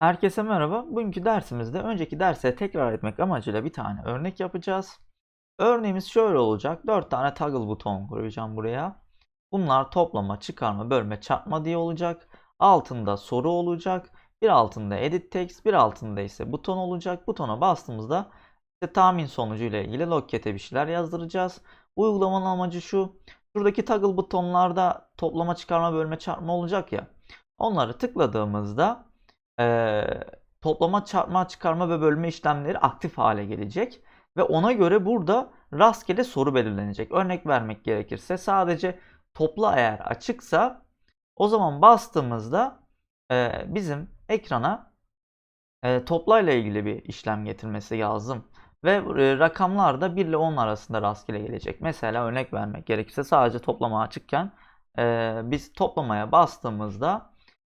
Herkese merhaba. Bugünkü dersimizde önceki derse tekrar etmek amacıyla bir tane örnek yapacağız. Örneğimiz şöyle olacak. 4 tane toggle buton koyacağım buraya. Bunlar toplama, çıkarma, bölme, çarpma diye olacak. Altında soru olacak. Bir altında edit text, bir altında ise buton olacak. Butona bastığımızda işte tahmin sonucu ile ilgili logcat'e bir şeyler yazdıracağız. Uygulamanın amacı şu. Şuradaki toggle butonlarda toplama, çıkarma, bölme, çarpma olacak ya. Onları tıkladığımızda eee, toplama, çarpma, çıkarma ve bölme işlemleri aktif hale gelecek. Ve ona göre burada rastgele soru belirlenecek. Örnek vermek gerekirse sadece topla eğer açıksa o zaman bastığımızda eee, bizim ekrana eee, topla ile ilgili bir işlem getirmesi lazım. Ve e, rakamlar da 1 ile 10 arasında rastgele gelecek. Mesela örnek vermek gerekirse sadece toplama açıkken eee, biz toplamaya bastığımızda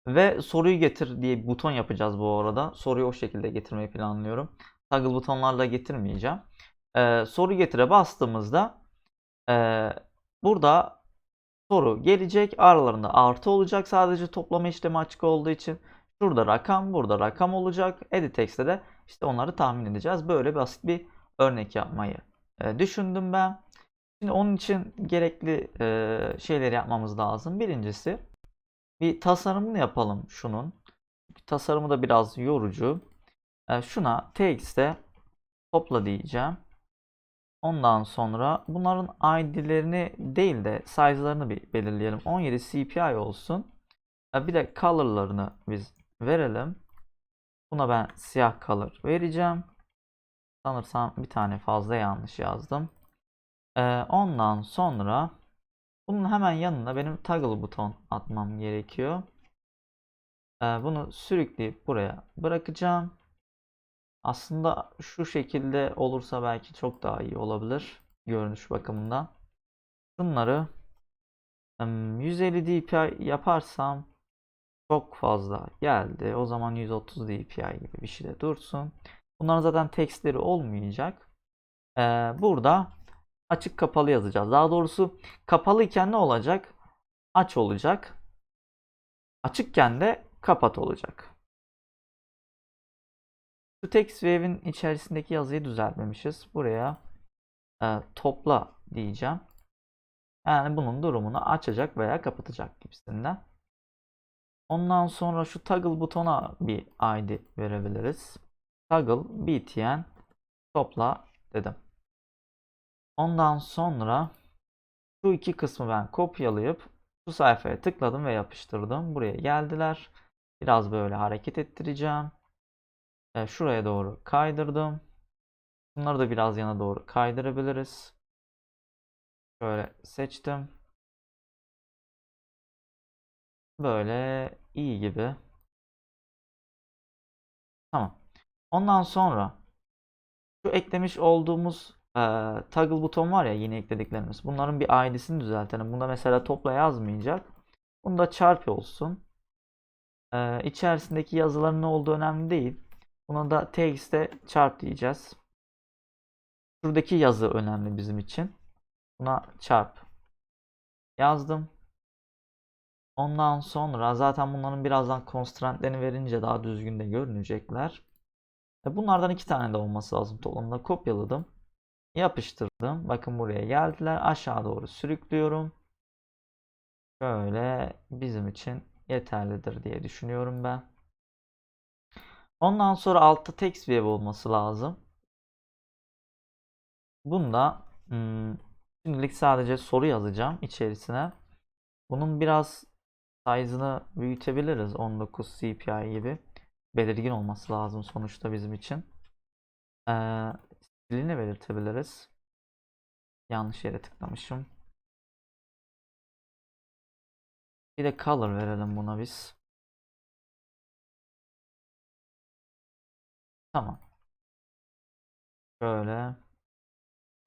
ve soruyu getir diye bir buton yapacağız bu arada. Soruyu o şekilde getirmeyi planlıyorum. Toggle butonlarla getirmeyeceğim. Ee, soru getire bastığımızda ee, burada soru gelecek. Aralarında artı olacak. Sadece toplama işlemi açık olduğu için. Şurada rakam, burada rakam olacak. Edit text'te de işte onları tahmin edeceğiz. Böyle basit bir örnek yapmayı e, düşündüm ben. Şimdi onun için gerekli e, şeyleri yapmamız lazım. Birincisi bir tasarımını yapalım şunun. Tasarımı da biraz yorucu. E, şuna TX'te topla diyeceğim. Ondan sonra bunların ID'lerini değil de size'larını bir belirleyelim. 17 CPI olsun. E, bir de color'larını biz verelim. Buna ben siyah color vereceğim. Sanırsam bir tane fazla yanlış yazdım. E, ondan sonra bunun hemen yanına benim toggle buton atmam gerekiyor. Ee, bunu sürükleyip buraya bırakacağım. Aslında şu şekilde olursa belki çok daha iyi olabilir görünüş bakımından. Bunları em, 150 dpi yaparsam çok fazla geldi. O zaman 130 dpi gibi bir şey de dursun. Bunların zaten tekstleri olmayacak. Ee, burada açık kapalı yazacağız. Daha doğrusu kapalıyken ne olacak? Aç olacak. Açıkken de kapat olacak. Şu text wave'in içerisindeki yazıyı düzeltmemişiz. Buraya e, topla diyeceğim. Yani bunun durumunu açacak veya kapatacak gibisinden. Ondan sonra şu toggle butona bir ID verebiliriz. Toggle btn topla dedim. Ondan sonra şu iki kısmı ben kopyalayıp şu sayfaya tıkladım ve yapıştırdım. Buraya geldiler. Biraz böyle hareket ettireceğim. E, şuraya doğru kaydırdım. Bunları da biraz yana doğru kaydırabiliriz. Şöyle seçtim. Böyle iyi gibi. Tamam. Ondan sonra şu eklemiş olduğumuz toggle buton var ya yeni eklediklerimiz. Bunların bir ID'sini düzeltelim. Bunda mesela topla yazmayacak. Bunda çarpı olsun. E, içerisindeki yazıların ne olduğu önemli değil. Buna da text'e çarp diyeceğiz. Şuradaki yazı önemli bizim için. Buna çarp yazdım. Ondan sonra zaten bunların birazdan constraint'lerini verince daha düzgün de görünecekler. E, Bunlardan iki tane de olması lazım toplamda. Kopyaladım. Yapıştırdım. Bakın buraya geldiler. Aşağı doğru sürüklüyorum. Şöyle bizim için yeterlidir diye düşünüyorum ben. Ondan sonra altta text web olması lazım. Bunda hmm, şimdilik sadece soru yazacağım içerisine. Bunun biraz size'ını büyütebiliriz. 19 CPI gibi. Belirgin olması lazım sonuçta bizim için. Ee, stilini belirtebiliriz. Yanlış yere tıklamışım. Bir de color verelim buna biz. Tamam. Şöyle.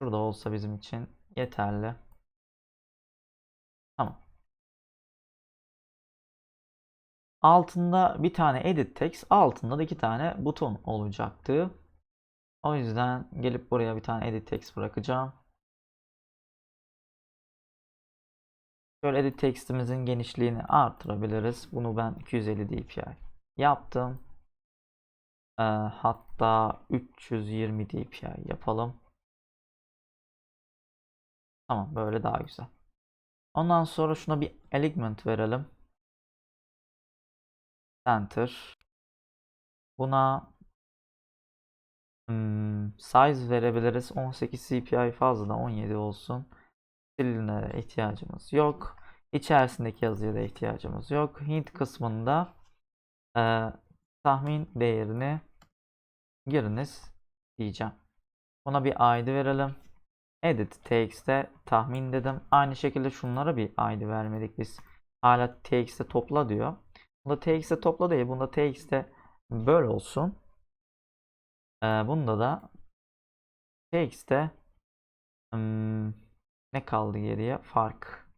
Şurada olsa bizim için yeterli. Tamam. Altında bir tane edit text, altında da iki tane buton olacaktı. O yüzden gelip buraya bir tane edit text bırakacağım. Şöyle edit textimizin genişliğini artırabiliriz. Bunu ben 250 dpi yaptım. Ee, hatta 320 dpi yapalım. Tamam böyle daha güzel. Ondan sonra şuna bir element verelim. Center. Buna hmm, size verebiliriz. 18 CPI fazla da 17 olsun. Silinlere ihtiyacımız yok. İçerisindeki yazıya da ihtiyacımız yok. Hint kısmında e, tahmin değerini giriniz diyeceğim. Buna bir ID verelim. Edit txt'e tahmin dedim. Aynı şekilde şunlara bir ID vermedik biz. Hala txt'e topla diyor. Bunda txt'e topla değil. Bunda txt'e böyle olsun. Ee, bunda da txt'e hmm, ne kaldı geriye? Fark.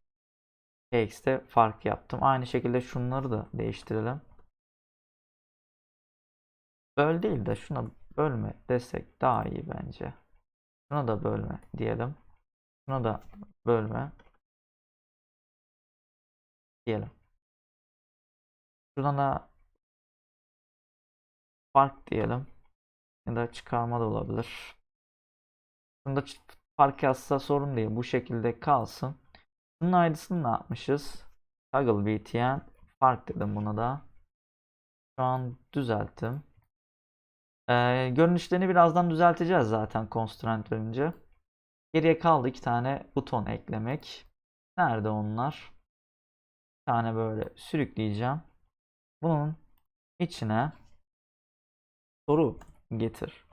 txt'e fark yaptım. Aynı şekilde şunları da değiştirelim. Böl değil de şuna bölme desek daha iyi bence. Şuna da bölme diyelim. Şuna da bölme diyelim. Şuna da fark diyelim. Ya da çıkarma da olabilir. Bunda fark yazsa sorun değil. Bu şekilde kalsın. Bunun ID'sini ne yapmışız? Toggle btn fark dedim buna da. Şu an düzelttim. Ee, görünüşlerini birazdan düzelteceğiz zaten constraint verince. Geriye kaldı iki tane buton eklemek. Nerede onlar? Bir tane böyle sürükleyeceğim. Bunun içine soru getir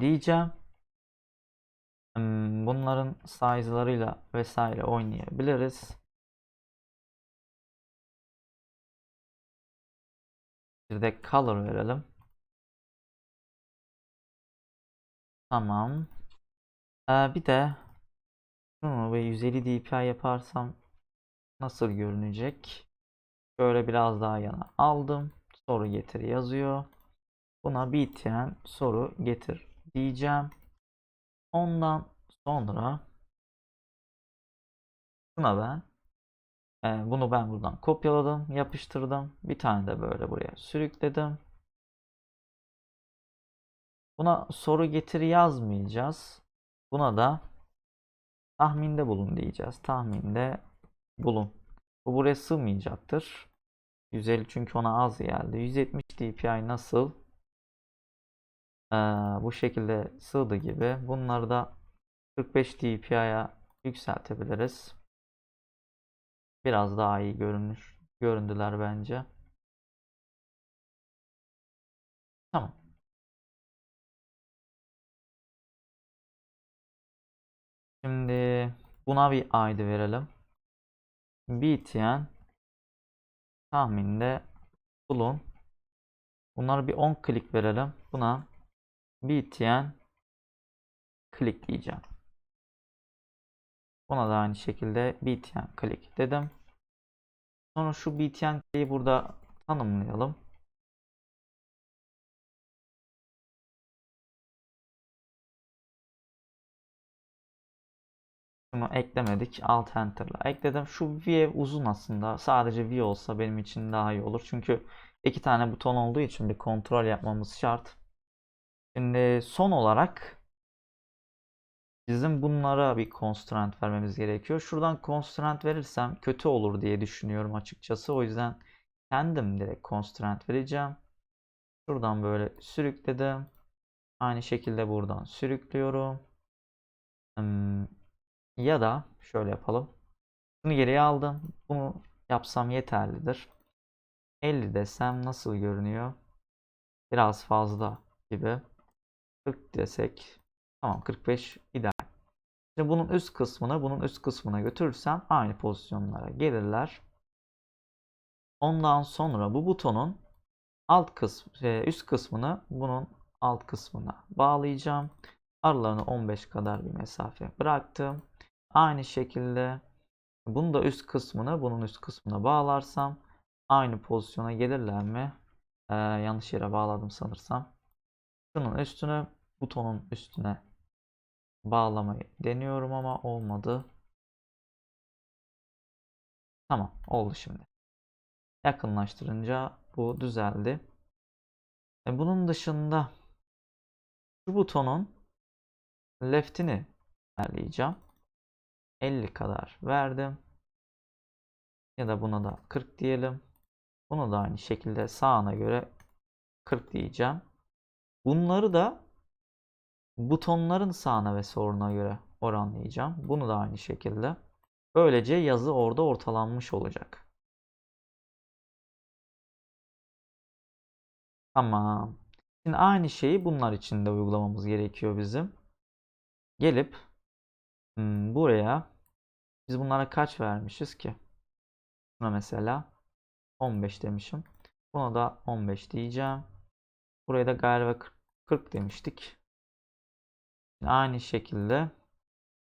diyeceğim. Hmm, Bunların size'larıyla vesaire oynayabiliriz. Bir de color verelim. Tamam. Ee, bir de şunu ve 150 dpi yaparsam nasıl görünecek? Şöyle biraz daha yana aldım. Soru getir yazıyor. Buna btn soru getir diyeceğim. Ondan sonra buna ben e, bunu ben buradan kopyaladım, yapıştırdım. Bir tane de böyle buraya sürükledim. Buna soru getir yazmayacağız. Buna da tahminde bulun diyeceğiz. Tahminde bulun. Bu buraya sığmayacaktır. 150 çünkü ona az geldi. 170 dpi nasıl? Ee, bu şekilde sığdı gibi. Bunları da 45 dpi'ye yükseltebiliriz. Biraz daha iyi görünür, göründüler bence. Tamam. Şimdi buna bir ID verelim. btn tahminde bulun. Bunları bir 10 klik verelim. Buna btn klik diyeceğim. Buna da aynı şekilde btn klik dedim. Sonra şu btn kliği burada tanımlayalım. Bunu eklemedik. Alt Enter'la ekledim. Şu view uzun aslında. Sadece view olsa benim için daha iyi olur. Çünkü iki tane buton olduğu için bir kontrol yapmamız şart. Şimdi son olarak bizim bunlara bir constraint vermemiz gerekiyor. Şuradan constraint verirsem kötü olur diye düşünüyorum açıkçası. O yüzden kendim direkt constraint vereceğim. Şuradan böyle sürükledim. Aynı şekilde buradan sürüklüyorum. Hmm, ya da şöyle yapalım. Bunu geriye aldım. Bunu yapsam yeterlidir. 50 desem nasıl görünüyor? Biraz fazla gibi. 40 desek. Tamam 45 ideal. Şimdi bunun üst kısmını bunun üst kısmına götürürsem aynı pozisyonlara gelirler. Ondan sonra bu butonun alt kısmı, üst kısmını bunun alt kısmına bağlayacağım. Aralarını 15 kadar bir mesafe bıraktım. Aynı şekilde bunu da üst kısmını bunun üst kısmına bağlarsam aynı pozisyona gelirler mi? Ee, yanlış yere bağladım sanırsam. Şunun üstüne butonun üstüne bağlamayı deniyorum ama olmadı. Tamam oldu şimdi. Yakınlaştırınca bu düzeldi. E, bunun dışında şu butonun left'ini ayarlayacağım. 50 kadar verdim. Ya da buna da 40 diyelim. Bunu da aynı şekilde sağına göre 40 diyeceğim. Bunları da butonların sağına ve soluna göre oranlayacağım. Bunu da aynı şekilde. Böylece yazı orada ortalanmış olacak. Tamam. Şimdi aynı şeyi bunlar için de uygulamamız gerekiyor bizim. Gelip hmm, buraya biz bunlara kaç vermişiz ki? Buna mesela 15 demişim. Buna da 15 diyeceğim. Buraya da galiba 40, 40 demiştik. Aynı şekilde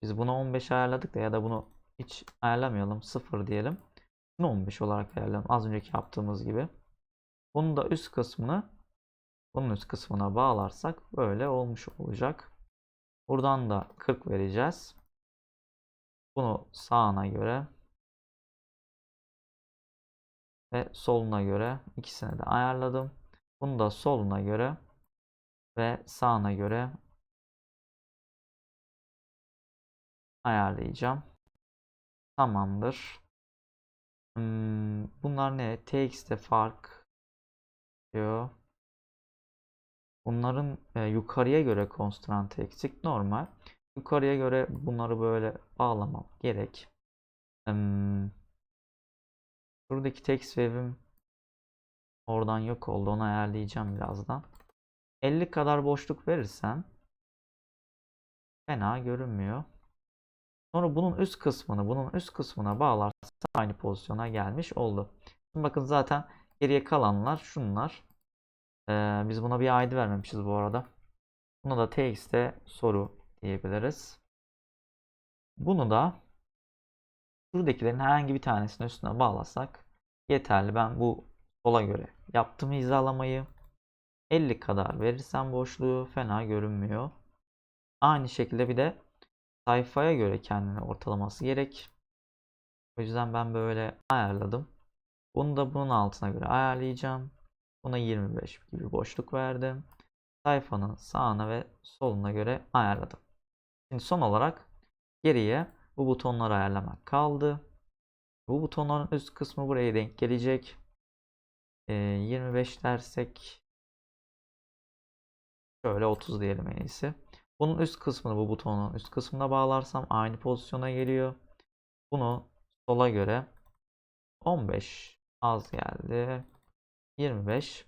biz bunu 15 ayarladık da ya da bunu hiç ayarlamayalım. 0 diyelim. Bunu 15 olarak ayarlayalım. Az önceki yaptığımız gibi. Bunun da üst kısmını bunun üst kısmına bağlarsak böyle olmuş olacak. Buradan da 40 vereceğiz. Bunu sağına göre ve soluna göre ikisini de ayarladım. Bunu da soluna göre ve sağına göre ayarlayacağım. Tamamdır. Hmm, bunlar ne? TX'te fark diyor. Bunların e, yukarıya göre konstrant eksik normal. Yukarıya göre bunları böyle bağlamam gerek. Hmm, Buradaki text wave'im oradan yok oldu. Onu ayarlayacağım birazdan. 50 kadar boşluk verirsen fena görünmüyor. Sonra bunun üst kısmını bunun üst kısmına bağlarsan aynı pozisyona gelmiş oldu. Şimdi bakın zaten geriye kalanlar şunlar. Ee, biz buna bir ID vermemişiz bu arada. Buna da txt'e soru diyebiliriz. Bunu da Şuradakilerin herhangi bir tanesini üstüne bağlasak yeterli. Ben bu sola göre yaptım hizalamayı. 50 kadar verirsem boşluğu fena görünmüyor. Aynı şekilde bir de sayfaya göre kendini ortalaması gerek. O yüzden ben böyle ayarladım. Bunu da bunun altına göre ayarlayacağım. Buna 25 gibi boşluk verdim. Sayfanın sağına ve soluna göre ayarladım. Şimdi son olarak geriye bu butonları ayarlamak kaldı. Bu butonların üst kısmı buraya denk gelecek. E, 25 dersek şöyle 30 diyelim en iyisi. Bunun üst kısmını bu butonun üst kısmına bağlarsam aynı pozisyona geliyor. Bunu sola göre 15 az geldi. 25.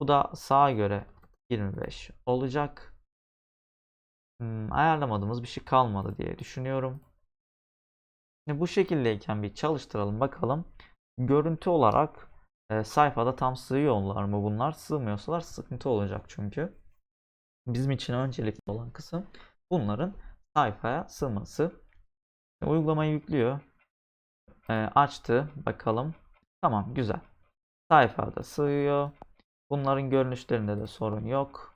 Bu da sağa göre 25 olacak. Hmm, ayarlamadığımız bir şey kalmadı diye düşünüyorum. Şimdi bu şekildeyken bir çalıştıralım bakalım. Görüntü olarak e, sayfada tam sığıyorlar mı bunlar? Sığmıyorsalar sıkıntı olacak çünkü. Bizim için öncelikli olan kısım bunların sayfaya sığması. Uygulamayı yüklüyor. E, açtı. Bakalım. Tamam güzel. Sayfada sığıyor. Bunların görünüşlerinde de sorun yok.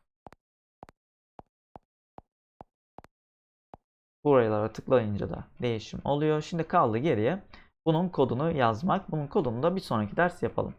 Buralara tıklayınca da değişim oluyor. Şimdi kaldı geriye bunun kodunu yazmak. Bunun kodunu da bir sonraki ders yapalım.